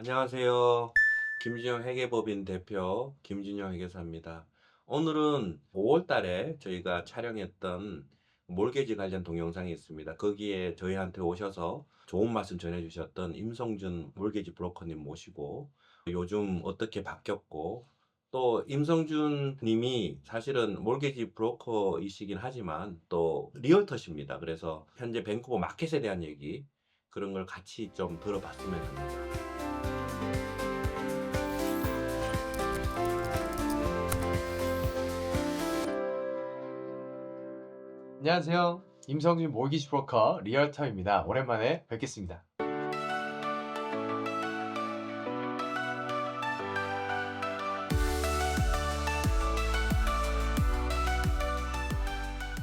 안녕하세요. 김진영 회계법인 대표 김진영 회계사입니다. 오늘은 5월 달에 저희가 촬영했던 몰개지 관련 동영상이 있습니다. 거기에 저희한테 오셔서 좋은 말씀 전해주셨던 임성준 몰개지 브로커님 모시고 요즘 어떻게 바뀌었고 또 임성준 님이 사실은 몰개지 브로커이시긴 하지만 또 리얼터십니다. 그래서 현재 밴쿠버 마켓에 대한 얘기 그런 걸 같이 좀 들어봤으면 합니다. 안녕하세요. 임성준 몰기지 브로커 리얼터입니다. 오랜만에 뵙겠습니다.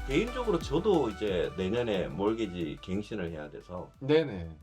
개인적으로 저도 이제 내년에 몰개지 갱신을 해야 돼서 네네.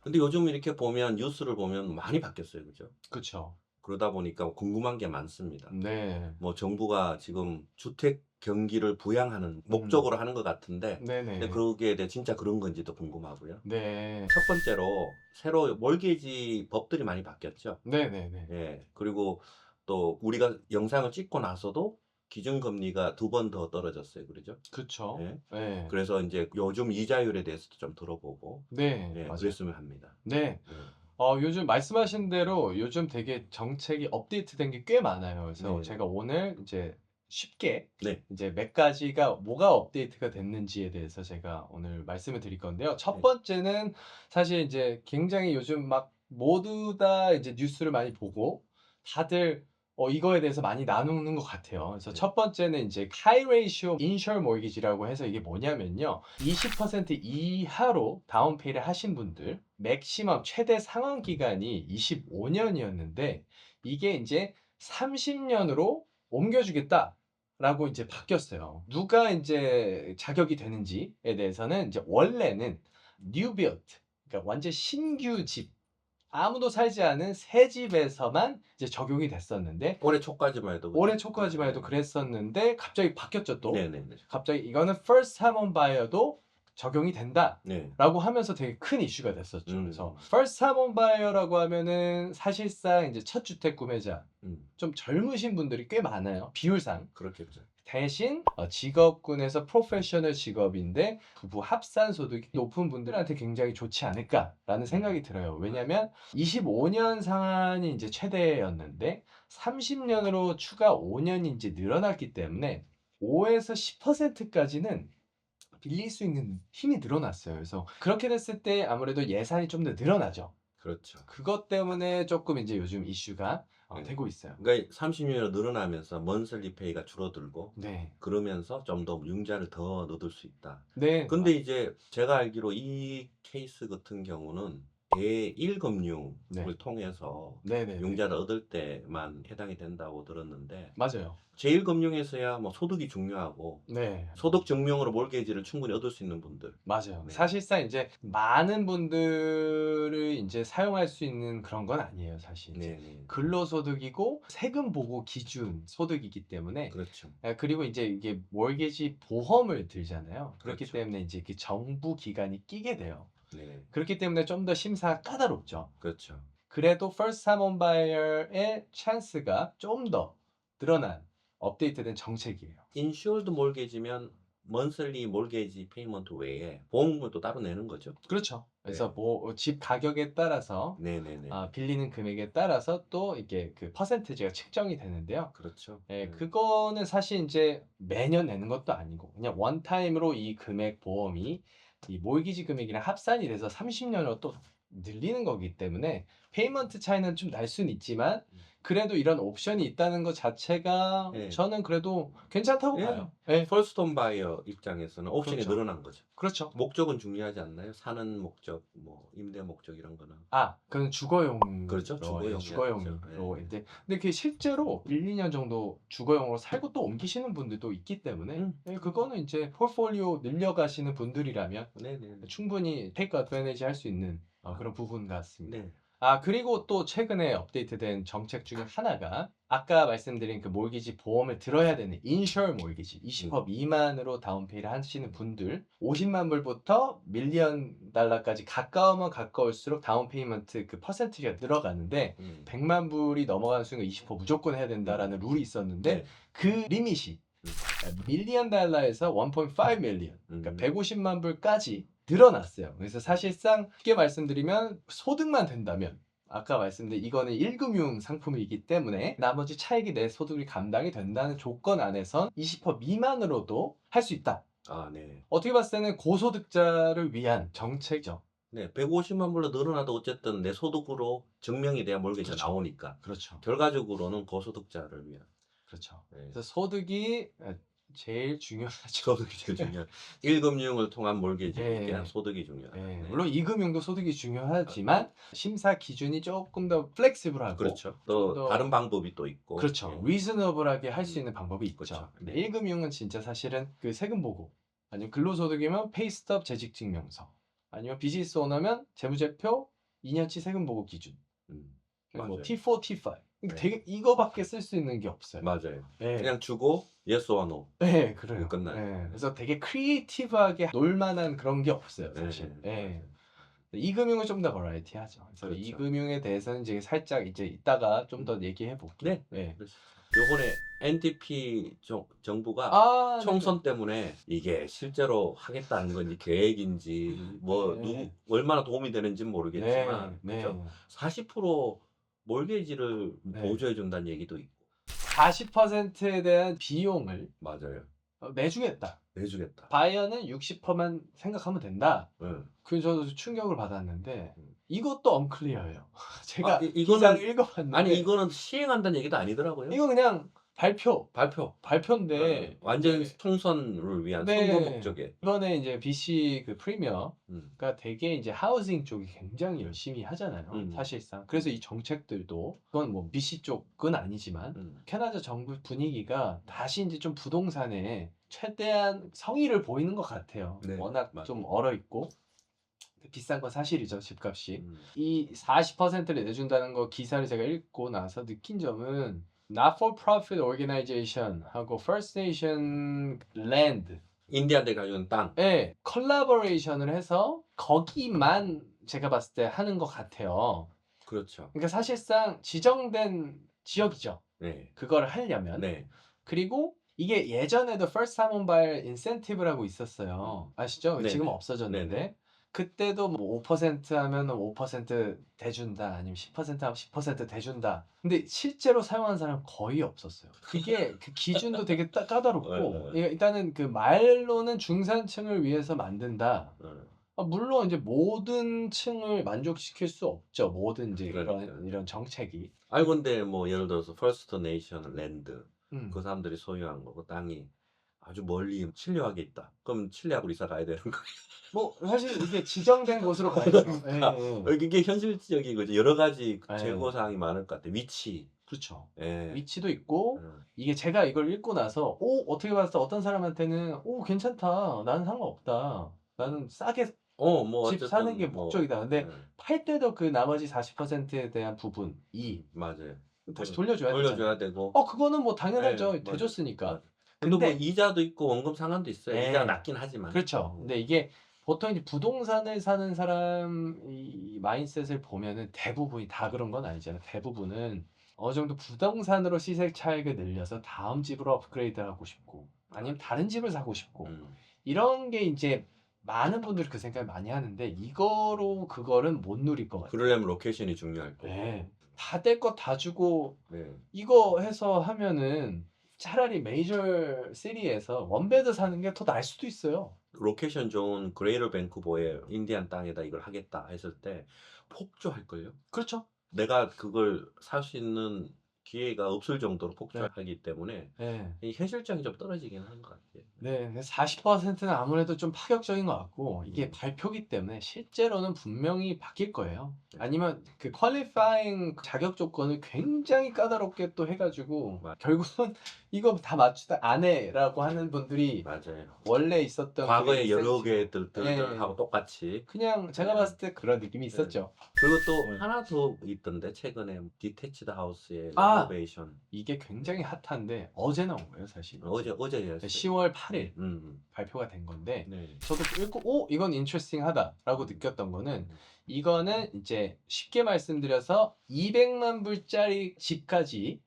근데 요즘 이렇게 보면 뉴스를 보면 많이 바뀌었어요 그죠 그쵸. 그러다 보니까 궁금한 게 많습니다 네. 뭐 정부가 지금 주택 경기를 부양하는 목적으로 하는 것 같은데 네네. 근데 그게 대해 진짜 그런 건지도 궁금하고요 네. 첫 번째로 새로 몰개지 법들이 많이 바뀌었죠 네네네. 예 그리고 또 우리가 영상을 찍고 나서도 기준금리가 두 번 더 떨어졌어요 그러죠 그쵸. 예. 네. 그래서 이제 요즘 이자율에 대해서도 좀 들어보고 네. 예, 맞아요. 그랬으면 합니다. 네. 예. 어, 요즘 말씀하신 대로 요즘 되게 정책이 업데이트된 게 꽤 많아요. 그래서 네. 제가 오늘 이제 쉽게 네. 이제 몇 가지가 뭐가 업데이트가 됐는지에 대해서 제가 오늘 말씀을 드릴 건데요. 첫 네. 번째는 사실 이제 굉장히 요즘 막 모두 다 이제 뉴스를 많이 보고 다들 어, 이거에 대해서 많이 나누는 것 같아요. 그래서 네. 첫 번째는 이제 high ratio insure mortgage라고 해서 이게 뭐냐면요. 20% 이하로 다운페이를 하신 분들 맥시멈 최대 상환 기간이 25년이었는데 이게 이제 30년으로 옮겨주겠다 라고 이제 바뀌었어요. 누가 이제 자격이 되는지에 대해서는 이제 원래는 new built 그러니까 완전 신규 집 아무도 살지 않은 새 집에서만 이제 적용이 됐었는데 올해 초까지만 해도 올해 초까지만 해도 그랬었는데 갑자기 바뀌었죠 또. 네네네. 갑자기 이거는 first time home buyer도 적용이 된다. 네. 라고 하면서 되게 큰 이슈가 됐었죠. 음. 그래서 first time home buyer라고 하면은 사실상 이제 첫 주택 구매자 음, 좀 젊으신 분들이 꽤 많아요. 비율상. 그렇겠죠. 대신 어, 직업군에서 프로페셔널 직업인데 부부 합산 소득이 높은 분들한테 굉장히 좋지 않을까라는 생각이 들어요. 왜냐면 25년 상한이 이제 최대였는데 30년으로 추가 5년이 이제 늘어났기 때문에 5에서 10%까지는 빌릴 수 있는 힘이 늘어났어요. 그래서 그렇게 됐을 때 아무래도 예산이 좀 더 늘어나죠. 그렇죠. 그것 때문에 조금 이제 요즘 이슈가 어, 네. 되고 있어요. 그러니까 30년으로 늘어나면서 먼슬리 페이가 줄어들고 네. 그러면서 좀 더 융자를 더 넣을 수 있다. 네. 근데 이제 제가 알기로 이 케이스 같은 경우는 제1금융을 네. 통해서 네네. 융자를 얻을 때만 해당이 된다고 들었는데 맞아요. 제1금융에서야 뭐 소득이 중요하고 네. 소득 증명으로 몰개지를 충분히 얻을 수 있는 분들. 맞아요. 네. 사실상 이제 많은 분들을 이제 사용할 수 있는 그런 건 아니에요, 사실. 이제 네, 근로소득이고 세금 보고 기준 소득이기 때문에 그렇죠. 아, 그리고 이제 이게 몰개지 보험을 들잖아요. 그렇기 그렇죠. 때문에 이제 그 정부 기관이 끼게 돼요. 네, 그렇기 때문에 좀 더 심사가 까다롭죠. 그렇죠. 그래도 first time buyer의 찬스가 좀 더 늘어난 업데이트된 정책이에요. 인슈얼드 몰개지면 먼슬리 몰개지 페이먼트 외에 보험금도 따로 내는 거죠. 그렇죠. 그래서 네. 뭐 집 가격에 따라서 네네네. 아, 빌리는 금액에 따라서 또 이게 그 퍼센트지가 측정이 되는데요. 그렇죠. 예, 네. 그거는 사실 이제 매년 내는 것도 아니고 그냥 원타임으로 이 금액 보험이 이 몰기지 금액이랑 합산이 돼서 30년으로 또 늘리는 거기 때문에 페이먼트 차이는 좀 날 수는 있지만 음. 그래도 이런 옵션이 있다는 것 자체가 네. 저는 그래도 괜찮다고 예. 봐요. 예, 펄스톤 바이어 입장에서는 옵션이 그렇죠. 늘어난 거죠. 그렇죠. 목적은 중요하지 않나요? 사는 목적, 뭐 임대 목적 이런 거는. 아, 그건 주거용 그렇죠. 주거용이야, 주거용으로 그렇죠. 예. 이제 근데 그게 실제로 1, 2년 정도 주거용으로 살고 또 옮기시는 분들도 있기 때문에 음. 예, 그거는 이제 포트폴리오 늘려가시는 분들이라면. 충분히 테이크 어드밴티지 할 수 있는 어, 그런 부분 같습니다. 네. 아 그리고 또 최근에 업데이트된 정책 중에 하나가 아까 말씀드린 그 몰기지 보험을 들어야 되는 인셔 몰기지 20% 미만으로 다운페이를 하시는 분들 50만 불부터 밀리언 달러까지 가까우면 가까울수록 다운페이먼트 그 퍼센트가 늘어가는데 음. 100만 불이 넘어가는 순간 20% 무조건 해야 된다라는 룰이 있었는데 네. 그 리밋이 음. 밀리언 달러에서 1.5 밀리언 그러니까 음. 150만 불까지 늘어났어요. 그래서 사실상 쉽게 말씀드리면 소득만 된다면 아까 말씀드린 이거는 1금융 상품이기 때문에 나머지 차익이 내 소득이 감당이 된다는 조건 안에선 20% 미만으로도 할 수 있다. 아, 네. 어떻게 봤을 때는 고소득자를 위한 정책이죠. 네, 150만 불로 늘어나도 어쨌든 내 소득으로 증명이 돼야 몰개지가 그렇죠. 나오니까 그렇죠. 결과적으로는 고소득자를 위한 그렇죠. 네. 그래서 소득이 제일 중요하죠. 소득이 제일 중요한 1금융을 통한 몰개지에 네. 대한 소득이 중요하다. 네, 네. 물론 이금융도 소득이 중요하지만 심사 기준이 조금 더 플렉시블하고 그렇죠. 좀또 더- 다른 방법이 또 있고. 그렇죠. 예. 리즈너블하게 할수 음, 있는 방법이 있죠. 그렇죠. 네. 1금융은 진짜 사실은 그 세금 보고 아니면 근로소득이면 페이스톱 재직 증명서 아니면 비즈니스 오너면 재무제표 2년치 세금 보고 기준 음, 뭐 맞아요. T4, T5 네. 되게 이거밖에 쓸 수 있는 게 없어요. 맞아요. 네. 그냥 주고 yes or no. 네, 그래요. 끝나요. 네, 그래서 되게 크리에이티브하게 놀만한 그런 게 없어요, 사실. 네. 네. 이 금융은 좀 더 버라이티하죠. 그래서 그렇죠. 이 금융에 대해서는 이제 살짝 이제 이따가 좀 더 얘기해 볼게요. 네. 네. 요번에 NDP 정, 정부가 아, 네. 총선 때문에 이게 실제로 하겠다는 건지 계획인지 뭐 네. 누구 얼마나 도움이 되는지는 모르겠지만 네. 그죠? 40% 몰개지를 네. 보조해 준다는 얘기도 있고 40%에 대한 비용을 맞아요. 어, 내주겠다. 내주겠다. 바이어는 60%만 생각하면 된다. 응. 그 저도 충격을 받았는데 음. 이것도 언클리어예요. 제가 아, 이- 이, 이거는- 기사를 읽어봤는데 아니 이거는 시행한다는 얘기도 아니더라고요. 이거 그냥 발표 발표. 발표인데 어, 완전 네. 총선을 위한 네. 선거 목적에. 이번에 이제 BC 그 프리미어가 음. 되게 이제 하우징 쪽이 굉장히 열심히 하잖아요. 음. 사실상. 그래서 이 정책들도 그건 뭐 BC 쪽은 아니지만 음. 캐나다 정부 분위기가 다시 이제 좀 부동산에 최대한 성의를 보이는 것 같아요. 네, 워낙 맞아요. 좀 얼어 있고 비싼 건 사실이죠 집값이. 음. 이 40%를 내준다는 거 기사를 제가 읽고 나서 느낀 점은 Not for Profit Organization 하고 First Nation Land 인디안들 가지고 땅. 에 컬라보레이션을 해서 거기만 제가 봤을 때 하는 것 같아요. 그렇죠. 그러니까 사실상 지정된 지역이죠. 네. 그걸 하려면. 네. 그리고 이게 예전에도 First Time Home Buyer Incentive라고 있었어요. 아시죠? 네네. 지금 없어졌는데. 네네. 그때도 뭐 5% 하면 5% 대준다. 아니면 10% 하면 10% 대준다. 근데 실제로 사용한 사람 거의 없었어요. 그게 그 기준도 되게 따- 까다롭고 네, 네. 이게 일단은 그 말로는 중산층을 위해서 만든다. 어. 아, 물론 이제 모든 층을 만족시킬 수 없죠. 모든 이제 그러니까. 이런 이런 정책이. 알건데 뭐 예를 들어서 퍼스트 네이션 랜드 음. 그 사람들이 소유한 거고 땅이 아주 멀리 칠레하게 있다. 그럼 칠레하고 이사 가야 되는 거예요. 뭐 사실 이게 지정된 곳으로 가야죠. 예, 예. 이게 현실적인 거죠. 여러 가지 네. 재고 사항이 많을 것 같아. 위치. 그렇죠. 예. 위치도 있고 음. 이게 제가 이걸 읽고 나서 오 어떻게 봤을 때 어떤 사람한테는 오 괜찮다. 나는 상관없다. 나는 싸게 어, 뭐 집 사는 게 뭐, 목적이다. 근데 음, 팔 때도 그 나머지 40%에 대한 부분 이 맞아요. 다시 그- 돌려줘야. 돌려줘야 되고. 어 그거는 뭐 당연하죠. 네, 맞아요. 대줬으니까. 맞아요. 근데 뭐 이자도 있고 원금 상환도 있어요. 네. 이자가 낮긴 하지만. 그렇죠. 음. 근데 이게 보통 이제 부동산을 사는 사람 이 마인셋을 보면은 대부분이 다 그런 건 아니잖아요. 대부분은 어느 정도 부동산으로 시세 차익을 늘려서 다음 집으로 업그레이드 하고 싶고 아니면 다른 집을 사고 싶고 음. 이런 게 이제 많은 분들이 그 생각을 많이 하는데 이거로 그거는 못 누릴 것 같아요. 그러려면 로케이션이 중요할 거고. 네. 다될거다 주고 네. 이거 해서 하면은 차라리 메이저 시리에서 원베드 사는 게더 나을 수도 있어요. 로케이션 좋은 그레이터 밴쿠버의 인디안 땅에다 이걸 하겠다 했을 때 폭주할 걸요. 그렇죠. 내가 그걸 살 수 있는 기회가 없을 정도로 폭주하기 때문에 네. 이 현실성이 좀 떨어지긴 하는 것 같아요. 네, 40%는 아무래도 좀 파격적인 것 같고 이게 음. 발표기 때문에 실제로는 분명히 바뀔 거예요. 네. 아니면 그 퀄리파잉 자격 조건을 굉장히 까다롭게 또 해가지고 맞- 결국은 이거 다 맞추다 안 해라고 하는 분들이 맞아요. 원래 있었던 과거에 그 여러 센스- 개들하고 예. 똑같이 그냥 제가 봤을 때 그런 느낌이 있었죠. 그리고 또 네. 하나 더 있던데 최근에 디테치드 하우스의 아! 레노베이션 이게 굉장히 핫한데 어제 나온 거예요, 사실. 어제 어제였어요. 10월 8일 음. 발표가 된 건데 네. 저도 읽고 오 이건 인트레스팅하다라고 느꼈던 거는 이거는 이제 쉽게 말씀드려서 200만 불짜리 집까지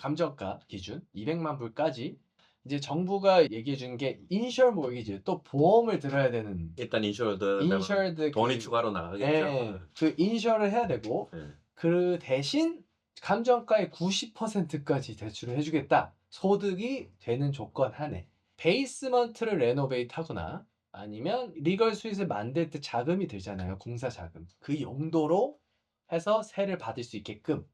감정가 기준 200만 불까지 이제 정부가 얘기해 준 게 인셜 모기지 또 보험을 들어야 되는 일단 인슈어드 인셜드 돈이 그- 추가로 나가겠죠. 예, 그 인셜을 해야 되고 네. 그 대신 감정가의 90%까지 대출을 해주겠다. 소득이 되는 조건 하에 베이스먼트를 레노베이트 하거나 아니면 리걸 스윗을 만들 때 자금이 들잖아요. 공사 자금. 그 용도로 해서 세를 받을 수 있게끔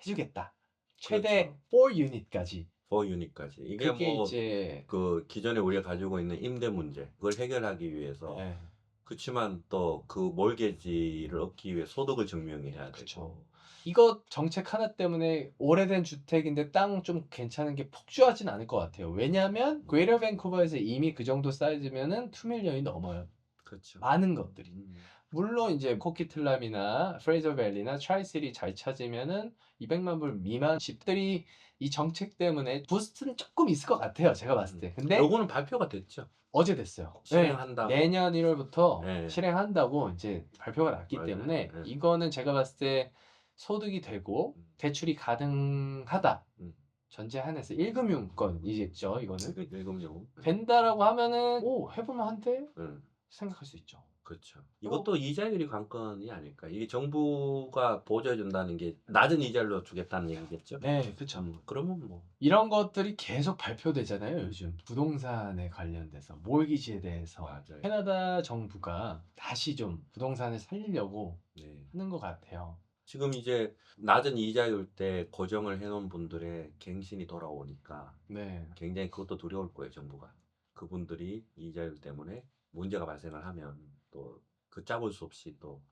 해주겠다. 최대 4유닛까지. 4 유닛까지. 이게 그게 뭐 이제 그 기존에 우리가 가지고 있는 임대 문제 그걸 해결하기 위해서 예, 그렇지만 또 그 몰개지를 얻기 위해 소득을 증명해야 되고 그쵸. 이거 정책 하나 때문에 오래된 주택인데 땅 좀 괜찮은 게 폭주하진 않을 것 같아요. 왜냐하면 그레이터 밴쿠버에서 이미 그 정도 사이즈면은 2밀리언이 넘어요. 그렇죠. 많은 것들이. 음. 물론 이제 코키틀람이나 프레이저 밸리나 트라이시티 잘 찾으면은 200만 불 미만 집들이 이 정책 때문에 부스트는 조금 있을 것 같아요. 제가 봤을 때. 근데 요거는 발표가 됐죠. 어제 됐어요. 네. 실행한다. 내년 1월부터 네. 실행한다고 이제 발표가 났기 맞아요. 때문에 네. 이거는 제가 봤을 때 소득이 되고 음. 대출이 가능하다. 음. 전제 하에서 1금융권이겠죠. 이거는 일금용. 된다라고 하면은 오 해보면 한데 음. 생각할 수 있죠. 그렇죠. 이것도 이자율이 관건이 아닐까. 이게 정부가 보조해 준다는 게 낮은 이자율로 주겠다는 얘기겠죠. 네, 그렇죠. 음, 그러면 뭐 이런 것들이 계속 발표되잖아요. 요즘 부동산에 관련돼서 몰기지에 대해서 맞아요. 캐나다 정부가 다시 좀 부동산을 살리려고 네. 하는 것 같아요. 지금 이제 낮은 이자율 때 고정을 해놓은 분들의 갱신이 돌아오니까 네, 굉장히 그것도 두려울 거예요, 정부가. 그분들이 이자율 때문에 문제가 발생을 하면 또 걷잡을 수 없이 또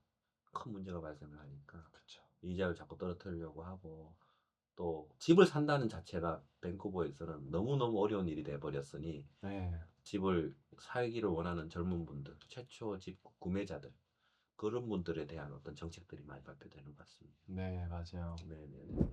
큰 문제가 발생을 하니까 그렇죠. 이자율 자꾸 떨어뜨리려고 하고 또 집을 산다는 자체가 밴쿠버에서는 너무너무 어려운 일이 돼 버렸으니 네, 집을 살기를 원하는 젊은 분들, 최초 집 구매자들 그런 분들에 대한 어떤 정책들이 많이 발표되는 것 같습니다. 네, 맞아요. 네네.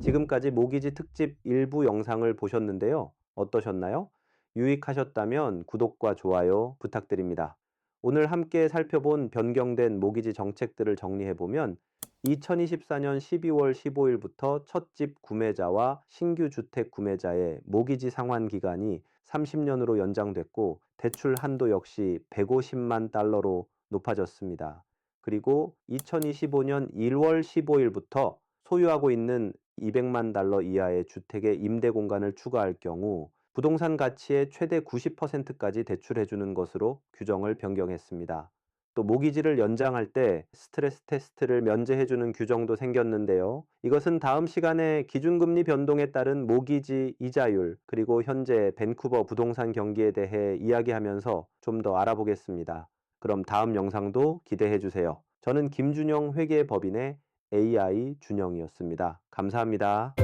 지금까지 모기지 특집 일부 영상을 보셨는데요. 어떠셨나요? 유익하셨다면 구독과 좋아요 부탁드립니다. 오늘 함께 살펴본 변경된 모기지 정책들을 정리해보면 2024년 12월 15일부터 첫 집 구매자와 신규 주택 구매자의 모기지 상환 기간이 30년으로 연장됐고 대출 한도 역시 150만 달러로 높아졌습니다. 그리고 2025년 1월 15일부터 소유하고 있는 200만 달러 이하의 주택의 임대 공간을 추가할 경우 부동산 가치의 최대 90%까지 대출해주는 것으로 규정을 변경했습니다. 또 모기지를 연장할 때 스트레스 테스트를 면제해주는 규정도 생겼는데요. 이것은 다음 시간에 기준금리 변동에 따른 모기지 이자율 그리고 현재 밴쿠버 부동산 경기에 대해 이야기하면서 좀 더 알아보겠습니다. 그럼 다음 영상도 기대해 주세요. 저는 김준영 회계법인의 AI 준영이었습니다. 감사합니다.